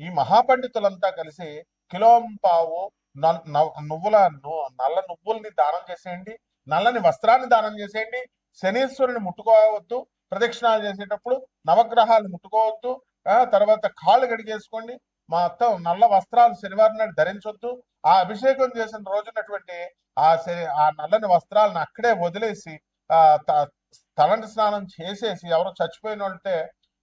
ఈ మహాపండితులంతా కలిసి కిలోంపావు null- now- నువ్వుల నల్ల నువ్వుల్ని దానం చేసేయండి నల్లని వస్త్రాన్ని దానం చేసేయండి శనీశ్వరుని ముట్టుకోవద్దు ప్రదక్షిణాలు చేసేటప్పుడు నవగ్రహాలు ముట్టుకోవద్దు ఆ తర్వాత కాళ్ళు గడిగేసుకోండి అత్త నల్ల వస్త్రాలు శనివారం నాడు ధరించొద్దు. ఆ అభిషేకం చేసిన రోజునటువంటి ఆ ఆ నల్లని వస్త్రాలను అక్కడే వదిలేసి ఆ తలంటి స్నానం చేసేసి ఎవరో చచ్చిపోయిన వాళ్ళంటే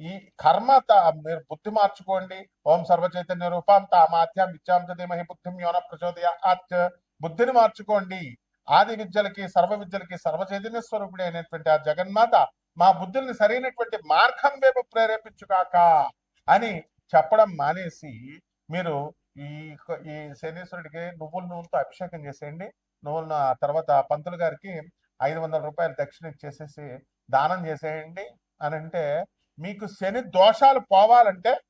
ఈ కర్మ త- మీరు బుద్ధి మార్చుకోండి. ఓం సర్వచైతన్య రూపం తామాత్యం విద్యాం ధీమహి బుద్ధిం యోన ప్రచోదయ ఆత్ బుద్ధిని మార్చుకోండి. ఆది విద్యలకి సర్వ విద్యలకి సర్వచైతన్య స్వరూపుడి అయినటువంటి ఆ జగన్మాత మా బుద్ధుల్ని సరైనటువంటి మార్గం వైపు ప్రేరేపించుగాక అని చెప్పడం మానేసి మీరు ఈ ఈ శనీశ్వరుడికి నువ్వుల నూనెతో అభిషేకం చేసేయండి. నువ్వుల ఆ తర్వాత పంతులు గారికి ఐదు వందల రూపాయలు దక్షిణ ఇచ్చేసేసి దానం చేసేయండి. అని అంటే మీకు శని దోషాలు పోవాలంటే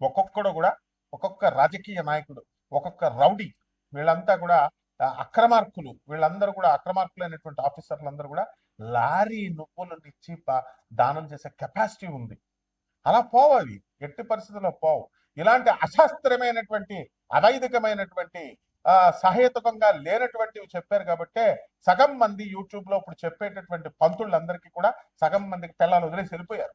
ఒక్కొక్కడు కూడా ఒక్కొక్క రాజకీయ నాయకుడు ఒక్కొక్క రౌడీ వీళ్ళంతా కూడా అక్రమార్కులు వీళ్ళందరూ కూడా అక్రమార్కులు అక్రమార్కులైనటువంటి ఆఫీసర్లందరూ కూడా లారీ నువ్వులు ఇచ్చి ప- దానం చేసే కెపాసిటీ ఉంది. అలా పోవు ఎట్టి పరిస్థితుల్లో పోవు. ఇలాంటి అశాస్త్రమైనటువంటి అవైదికమైనటువంటి ఆ సహేతుకంగా లేనటువంటివి చెప్పారు కాబట్టే సగం మంది యూట్యూబ్లో ఇప్పుడు చెప్పేటటువంటి పంతులందరికీ కూడా సగం మందికి పిల్లలు వదిలేసి వెళ్ళిపోయారు.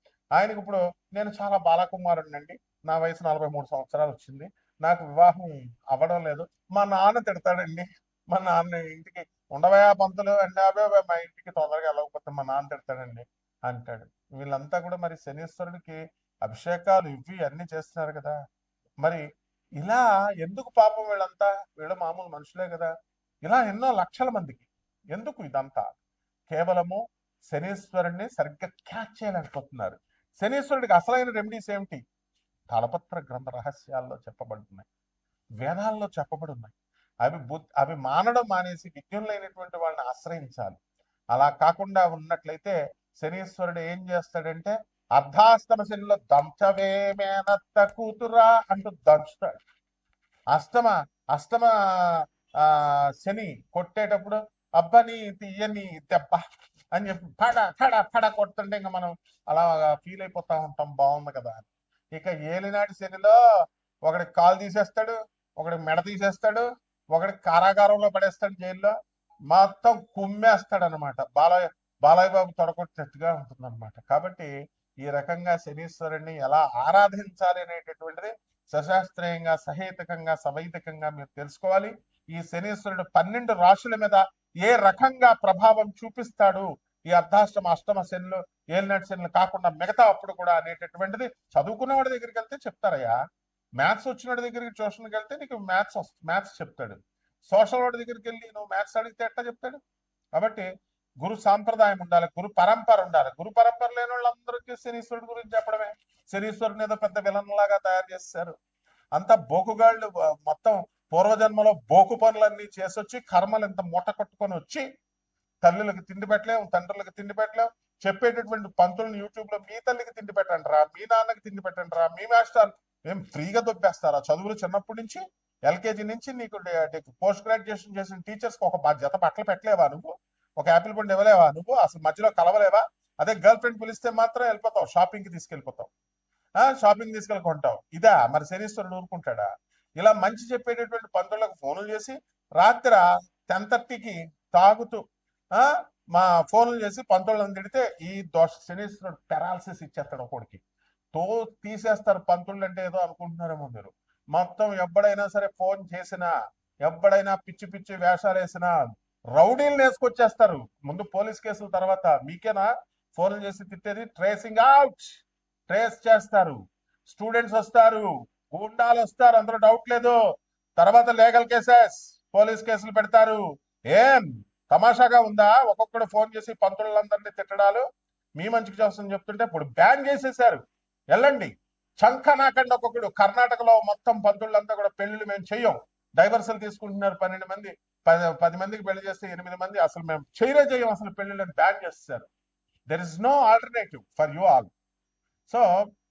ఆయనకి ఇప్పుడు నేను చాలా బాలకుమారుడిని అండి నా వయసు నలభై మూడు సంవత్సరాలు వచ్చింది. నాకు వివాహం అవ్వడం లేదు. మా నాన్న తిడతాడండి. మా నాన్న ఇంటికి ఉండవయా పంతులు అంటే అవే మా ఇంటికి తొందరగా వెళ్ళకపోతే మా నాన్న తిడతాడండి అంటాడు. వీళ్ళంతా కూడా మరి శనీశ్వరుడికి అభిషేకాలు ఇవి అన్ని చేస్తున్నారు కదా. మరి ఇలా ఎందుకు పాపం వీళ్ళంతా? వీళ్ళు మామూలు మనుషులే కదా. ఇలా ఎన్నో లక్షల మందికి ఎందుకు ఇదంతా? కేవలము శనీశ్వరుణ్ణి సరిగ్గా క్యాచ్ చేయలేకపోతున్నారు. శనీశ్వరుడికి అసలైన రెమెడీస్ ఏమిటి? తలపత్ర గ్రంథ రహస్యాల్లో చెప్పబడుతున్నాయి. వేదాల్లో చెప్పబడి ఉన్నాయి అవి అవి మానడం మానేసి విజ్ఞులైనటువంటి వాళ్ళని ఆశ్రయించాలి. అలా కాకుండా ఉన్నట్లయితే శనీశ్వరుడు ఏం చేస్తాడంటే అర్ధాష్టమ శనిలో దంచవేమేనత్త కూతురా అంటూ దంచుతాడు. అష్టమ అష్టమ ఆ శని కొట్టేటప్పుడు అబ్బని తీయని దెబ్బ అని చెప్పి పడ పడ పడ కొడుతుంటే ఇంకా మనం అలా ఫీల్ అయిపోతా ఉంటాం. బాగుంది కదా. ఇక ఏలినాటి శనిలో ఒకడి కాలు తీసేస్తాడు ఒకడి మెడ తీసేస్తాడు ఒకడి కారాగారంలో పడేస్తాడు జైల్లో. మొత్తం కుమ్మేస్తాడు అనమాట బాలయ్య బాలయ్య బాబు తొడగొట్టినట్టుగా ఉంటుంది అనమాట కాబట్టి ఈ రకంగా శనీశ్వరుణ్ణి ఎలా ఆరాధించాలి అనేటటువంటిది సశాస్త్రీయంగా సహేతకంగా సవైతకంగా మీరు తెలుసుకోవాలి. ఈ శనీశ్వరుడు పన్నెండు రాశుల మీద ఏ రకంగా ప్రభావం చూపిస్తాడు ఈ అర్ధాష్టమ అష్టమ శనులు ఏలినాటి శనులు కాకుండా మిగతా అప్పుడు కూడా అనేటటువంటిది చదువుకునే వాడి దగ్గరికి వెళ్తే చెప్తారయ్యా. మ్యాథ్స్ వచ్చిన దగ్గరికి ట్యూషన్కి వెళ్తే నీకు మ్యాథ్స్ మ్యాథ్స్ చెప్తాడు. సోషల్ వాడి దగ్గరికి వెళ్ళి నువ్వు మ్యాథ్స్ అడిగితే ఎట్లా చెప్తాడు? కాబట్టి గురు సాంప్రదాయం ఉండాలి గురు పరంపర ఉండాలి. గురు పరంపర లేని వాళ్ళందరికీ శనీశ్వరుడు గురించి చెప్పడమే. శనీశ్వరుని ఏదో పెద్ద విలన్ లాగా తయారు చేస్తారు. అంతా బోకుగాళ్ళు మొత్తం పూర్వజన్మలో బోకు పనులన్నీ చేసొచ్చి కర్మలు ఇంత మూట కొట్టుకొని వచ్చి తల్లులకు తిండి పెట్టలేము తండ్రులకు తిండి పెట్టలేము చెప్పేటటువంటి పంతులను యూట్యూబ్లో మీ తల్లికి తిండి పెట్టండి రా మీ నాన్నకి తిండి పెట్టండి రా మీ మాస్టర్ ఏం ఫ్రీగా దొబ్బేస్తారా? చదువులు చిన్నప్పటి నుంచి ఎల్కేజీ నుంచి నీకు పోస్ట్ గ్రాడ్యుయేషన్ చేసిన టీచర్స్కి ఒక జత బట్టలు పెట్టలేవా నువ్వు? ఒక యాపిల్ పండు ఇవ్వలేవా నువ్వు? అసలు మధ్యలో కలవలేవా? అదే గర్ల్ ఫ్రెండ్ పిలిస్తే మాత్రం వెళ్ళిపోతావు షాపింగ్కి తీసుకెళ్ళిపోతావు. ఆ షాపింగ్ తీసుకెళ్ళి కొంటావు. ఇదా మరి శనీశ్వరుడు ఊరుకుంటాడా? ఇలా మంచి చెప్పేటటువంటి పంతులకు ఫోన్లు చేసి రాత్రి టెన్ థర్టీకి తాగుతూ ఆ మా ఫోన్లు చేసి పంతులను తిడితే ఈ దోష శనీశ్వరుడు పెరాలసిస్ ఇచ్చేస్తాడు ఒకడికి. తో తీసేస్తారు పంతులు అంటే ఏదో అనుకుంటున్నారేమో మీరు. మొత్తం ఎప్పుడైనా సరే ఫోన్ చేసినా ఎప్పుడైనా పిచ్చి పిచ్చి వేషాలు వేసినా రౌడీలు వేసుకొచ్చేస్తారు ముందు పోలీస్ కేసుల తర్వాత మీకేనా? ఫోన్లు చేసి తిట్టేది ట్రేసింగ్ అవుట్. ట్రేస్ చేస్తారు. స్టూడెంట్స్ వస్తారు. గుండాలు వస్తారు అందులో డౌట్ లేదు. తర్వాత లీగల్ కేసెస్ పోలీస్ కేసులు పెడతారు. ఏం? తమాషాగా ఉందా? ఒక్కొక్కడు ఫోన్ చేసి పంతులందరినీ తిట్టడాలు. మీ మంచికి చేస్తుందని చెప్తుంటే ఇప్పుడు బ్యాన్ చేసేసారు వెళ్ళండి చంకనాకండి ఒక్కొక్కడు. కర్ణాటకలో మొత్తం పంతులంతా కూడా పెళ్ళిళ్ళు మేము చెయ్యం. డైవర్సల్ తీసుకుంటున్నారు పన్నెండు మంది. పది పది మందికి పెళ్ళి చేస్తే ఎనిమిది మంది. అసలు మేము చేయరే చేయం అసలు పెళ్ళిళ్ళని బ్యాన్ చేస్తారు there is no alternative for you all so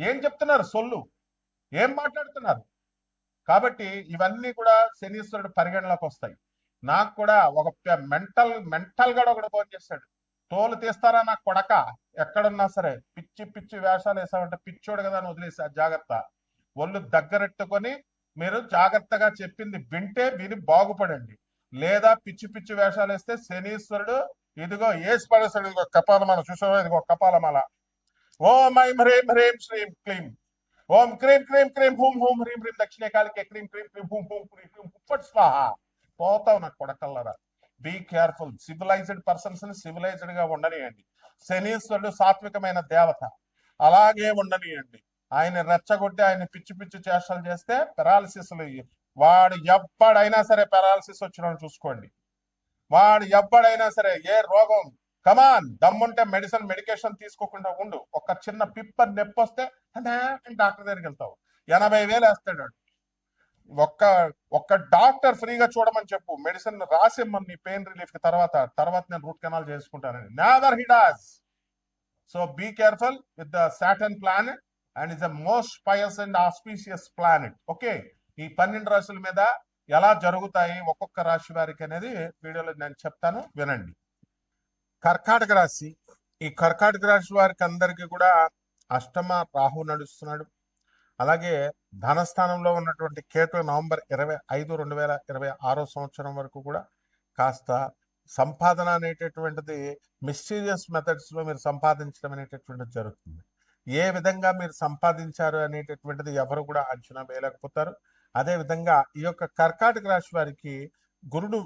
ఏం చెప్తున్నారు? సొల్లు. ఏం మాట్లాడుతున్నారు? కాబట్టి ఇవన్నీ కూడా శనీశ్వరుడు పరిగణలోకి వస్తాయి. నాకు కూడా ఒక మెంటల్ మెంటల్గా ఒకడు ఫోన్ చేస్తాడు. తోలు తీస్తారా నాకు కొడక? ఎక్కడున్నా సరే. పిచ్చి పిచ్చి వేషాలు వేసామంటే పిచ్చోడు కదా అని వదిలేసా జాగ్రత్త. ఒళ్ళు దగ్గరెట్టుకొని మీరు జాగ్రత్తగా చెప్పింది వింటే విని బాగుపడండి. లేదా పిచ్చి పిచ్చి వేషాలు వేస్తే శనీశ్వరుడు ఇదిగో ఏసు పడేశాడు ఇదిగో కపాలమాల. చూసావా? ఇదిగో కపాలమాల. ఓం ఐం హ్రీం హ్రీం శ్రీం క్లీం. ఓం క్రీం క్రీం క్రీం హూం హూం హ్రీం హ్రీం దక్షిణకాలికే క్రీం క్రీం క్రీం హూం హూం క్రీం క్రీం హుప్పట్ స్వాహ. పోతావు నాకు కొడకల్లరా. బీ కేర్ఫుల్ సివిలైజ్డ్ పర్సన్స్ని సివిలైజ్డ్గా ఉండనియండి. శనీశ్వరుడు సాత్వికమైన దేవత. అలాగే ఉండనియండి. ఆయన రెచ్చగొట్టి ఆయన పిచ్చి పిచ్చి చేష్టలు చేస్తే పెరాలసిస్ వాడు ఎవ్వడైనా సరే పెరాలసిస్ వచ్చిన చూసుకోండి. వాడు ఎప్పుడైనా సరే ఏ రోగం కమాన్ దమ్ముంటే మెడిసిన్ మెడికేషన్ తీసుకోకుండా ఉండు. ఒక చిన్న పిప్పర్ నొప్పి వస్తే డాక్టర్ దగ్గరికి వెళ్తావు. ఎనభై వేలు వేస్తాడు ఒక్క ఒక్క డాక్టర్ ఫ్రీగా చూడమని చెప్పు. మెడిసిన్ రాసిమ్మని నీ పెయిన్ రిలీఫ్కి తర్వాత తర్వాత నేను రూట్ కెనాల్ చేసుకుంటానని neither హిడాస్ so be careful with the Saturn planet and is the most pious and auspicious planet okay ఈ పన్నెండు రాశుల మీద ఎలా జరుగుతాయి ఒక్కొక్క రాశి వారికి అనేది వీడియోలో నేను చెప్తాను. వినండి. కర్కాటక రాశి. ఈ కర్కాటక రాశి వారికి అందరికీ కూడా అష్టమ రాహు నడుస్తున్నాడు. అలాగే ధనస్థానంలో ఉన్నటువంటి కేతు నవంబర్ ఇరవై ఐదు రెండు వేల ఇరవై ఆరో సంవత్సరం వరకు కూడా కాస్త సంపాదన అనేటటువంటిది మిస్టీరియస్ మెథడ్స్లో మీరు సంపాదించడం అనేటటువంటిది జరుగుతుంది. ఏ విధంగా మీరు సంపాదించారు అనేటటువంటిది ఎవరు కూడా అంచనా వేయలేకపోతారు. అదేవిధంగా ఈ యొక్క కర్కాటక రాశి వారికి గురుడు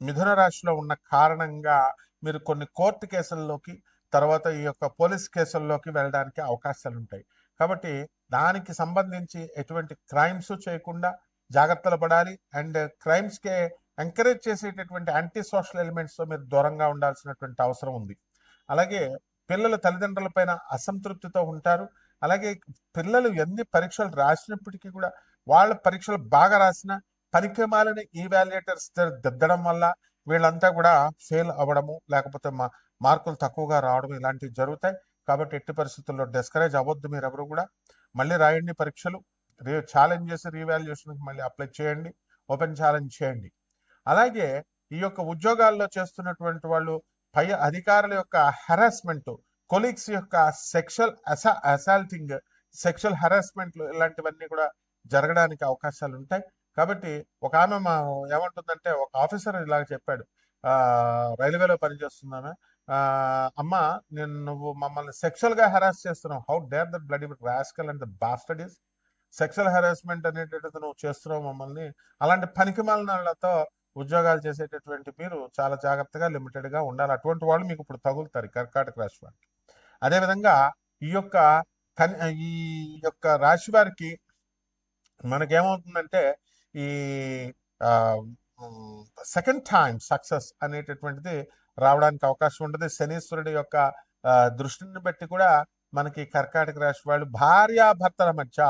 మిథున రాశిలో ఉన్న కారణంగా మీరు కొన్ని కోర్టు కేసుల్లోకి తర్వాత ఈ యొక్క పోలీస్ కేసుల్లోకి వెళ్ళడానికి అవకాశాలు ఉంటాయి కాబట్టి దానికి సంబంధించి ఎటువంటి క్రైమ్స్ చేయకుండా జాగ్రత్తలు పడాలి. అండ్ క్రైమ్స్కే ఎంకరేజ్ చేసేటటువంటి యాంటీ సోషల్ ఎలిమెంట్స్తో మీరు దూరంగా ఉండాల్సినటువంటి అవసరం ఉంది. అలాగే పిల్లలు తల్లిదండ్రుల పైన అసంతృప్తితో ఉంటారు. అలాగే పిల్లలు ఎన్ని పరీక్షలు రాసినప్పటికీ కూడా వాళ్ళ పరీక్షలు బాగా రాసిన పరిక్రమాలని ఈవాల్యుయేటర్స్ దిద్దడం వల్ల వీళ్ళంతా కూడా ఫెయిల్ అవ్వడము లేకపోతే మా మార్కులు తక్కువగా రావడం ఇలాంటివి జరుగుతాయి. కాబట్టి ఎట్టి పరిస్థితుల్లో డిస్కరేజ్ అవ్వద్దు మీరు ఎవరు కూడా. మళ్ళీ రాయండి పరీక్షలు. రీ ఛాలెంజ్ చేసి రీవాల్యుయేషన్కి మళ్ళీ అప్లై చేయండి. ఓపెన్ ఛాలెంజ్ చేయండి. అలాగే ఈ యొక్క ఉద్యోగాల్లో చేస్తున్నటువంటి వాళ్ళు పై అధికారుల యొక్క హెరాస్మెంట్ కొలీగ్స్ యొక్క సెక్షువల్ అసా అసాల్టింగ్ సెక్షువల్ హెరాస్మెంట్లు ఇలాంటివన్నీ కూడా జరగడానికి అవకాశాలు ఉంటాయి కాబట్టి ఒక ఆమె మా ఏమంటుందంటే ఒక ఆఫీసర్ ఇలాగ చెప్పాడు. రైల్వేలో పనిచేస్తున్నామే అమ్మ నేను నువ్వు మమ్మల్ని సెక్షువల్గా హెరాస్ చేస్తున్నావు. How dare the blood rascal and the bastard is sexual harassment అనేటటువంటి నువ్వు చేస్తున్నావు మమ్మల్ని. అలాంటి పనికిమాలినతో ఉద్యోగాలు చేసేటటువంటి మీరు చాలా జాగ్రత్తగా లిమిటెడ్గా ఉండాలి. అటువంటి వాళ్ళు మీకు ఇప్పుడు తగులుతారు కర్కాటక రాశి వారికి అదేవిధంగా ఈ యొక్క కన్- ఈ యొక్క రాశి వారికి మనకేమవుతుందంటే ఈ సెకండ్ టైం సక్సెస్ అనేటటువంటిది రావడానికి అవకాశం ఉంటుంది శనీశ్వరుడి యొక్క దృష్టిని బట్టి కూడా మనకి కర్కాటక రాశి వాళ్ళు భార్యాభర్తల మధ్య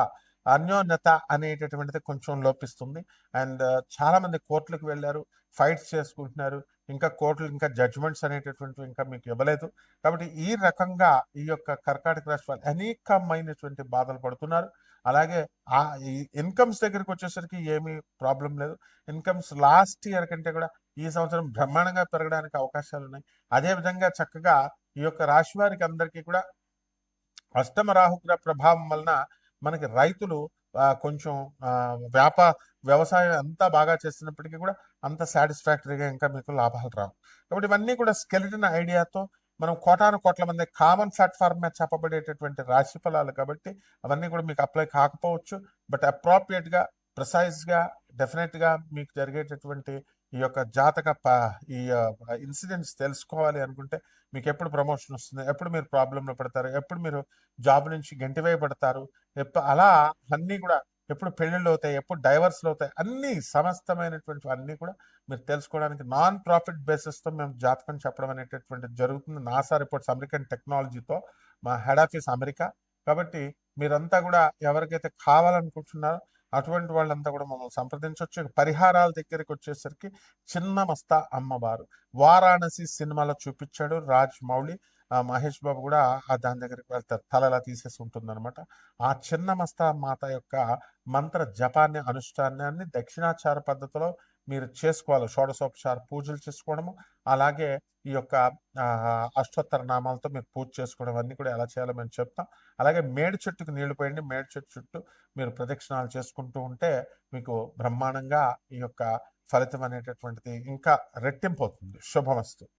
అన్యోన్యత అనేటటువంటిది కొంచెం లోపిస్తుంది. అండ్ చాలామంది కోర్టులకు వెళ్ళారు ఫైట్స్ చేసుకుంటున్నారు. ఇంకా కోర్టులు ఇంకా జడ్జ్మెంట్స్ అనేటటువంటివి ఇంకా మీకు ఇవ్వలేదు. కాబట్టి ఈ రకంగా ఈ యొక్క కర్కాటక రాశి వాళ్ళు అనేకమైనటువంటి బాధలు పడుతున్నారు. అలాగే ఆ ఈ ఇన్కమ్స్ దగ్గరికి వచ్చేసరికి ఏమీ ప్రాబ్లం లేదు. ఇన్కమ్స్ లాస్ట్ ఇయర్ కంటే కూడా ఈ సంవత్సరం బ్రహ్మాండంగా పెరగడానికి అవకాశాలు ఉన్నాయి. అదే విధంగా చక్కగా ఈ యొక్క రాశి వారికి అందరికీ కూడా అష్టమ రాహుగ్ర ప్రభావం వలన మనకి రైతులు కొంచెం వ్యాపార వ్యాప వ్యవసాయం అంతా బాగా చేస్తున్నప్పటికీ కూడా అంత సాటిస్ఫాక్టరీగా ఇంకా మీకు లాభాలు రావు. కాబట్టి ఇవన్నీ కూడా స్కెలిటన్ ఐడియాతో మనం కోటాను కోట్ల మంది కామన్ ప్లాట్ఫామ్ మీద చెప్పబడేటటువంటి రాశి ఫలాలు కాబట్టి అవన్నీ కూడా మీకు అప్లై కాకపోవచ్చు. బట్ అప్రోప్రియేట్గా డెఫినెట్గా మీకు జరిగేటటువంటి ఈ యొక్క జాతక ఈ ఇన్సిడెంట్స్ తెలుసుకోవాలి అనుకుంటే మీకు ఎప్పుడు ప్రమోషన్ వస్తుంది? ఎప్పుడు మీరు ప్రాబ్లంలో పడతారు? ఎప్పుడు మీరు జాబ్ నుంచి గంటివేయబడతారు ఎప్పుడు అలా అన్నీ కూడా ఎప్పుడు పెళ్ళిళ్ళు అవుతాయి ఎప్పుడు డైవర్స్లు అవుతాయి అన్ని సమస్తమైనటువంటి అన్నీ కూడా మీరు తెలుసుకోవడానికి నాన్ ప్రాఫిట్ బేసిస్తో మేము జాతకం చెప్పడం అనేటటువంటిది జరుగుతుంది. నాసా రిపోర్ట్స్ అమెరికన్ టెక్నాలజీతో మా హెడ్ ఆఫీస్ అమెరికా. కాబట్టి మీరంతా కూడా ఎవరికైతే కావాలనుకుంటున్నారో అటువంటి వాళ్ళంతా కూడా మమ్మల్ని సంప్రదించవచ్చు. పరిహారాల దగ్గరికి వచ్చేసరికి చిన్న మస్తా అమ్మవారు. వారాణసి సినిమాలో చూపించాడు రాజ్ మౌళి. ఆ మహేష్ బాబు కూడా ఆ దాని దగ్గరికి వెళ్తారు. తలలా తీసేసి ఉంటుంది ఆ చిన్న మస్తా మాత యొక్క మంత్ర జపాన్ని అనుష్ఠానాన్ని దక్షిణాచార పద్ధతిలో మీరు చేసుకోవాలి. షోడశోపచార పూజలు చేసుకోవడము అలాగే ఈ యొక్క అష్టోత్తర నామాలతో మీరు పూజ చేసుకోవడం అన్ని కూడా ఎలా చేయాలో మేము చెప్తాం. అలాగే మేడి చెట్టుకు నీళ్ళు పోయండి. మేడి చెట్టు చుట్టూ మీరు ప్రదక్షిణాలు చేసుకుంటూ ఉంటే మీకు బ్రహ్మాండంగా ఈ యొక్క ఫలితం అనేటటువంటిది ఇంకా రెట్టింపు అవుతుంది. శుభమస్తు.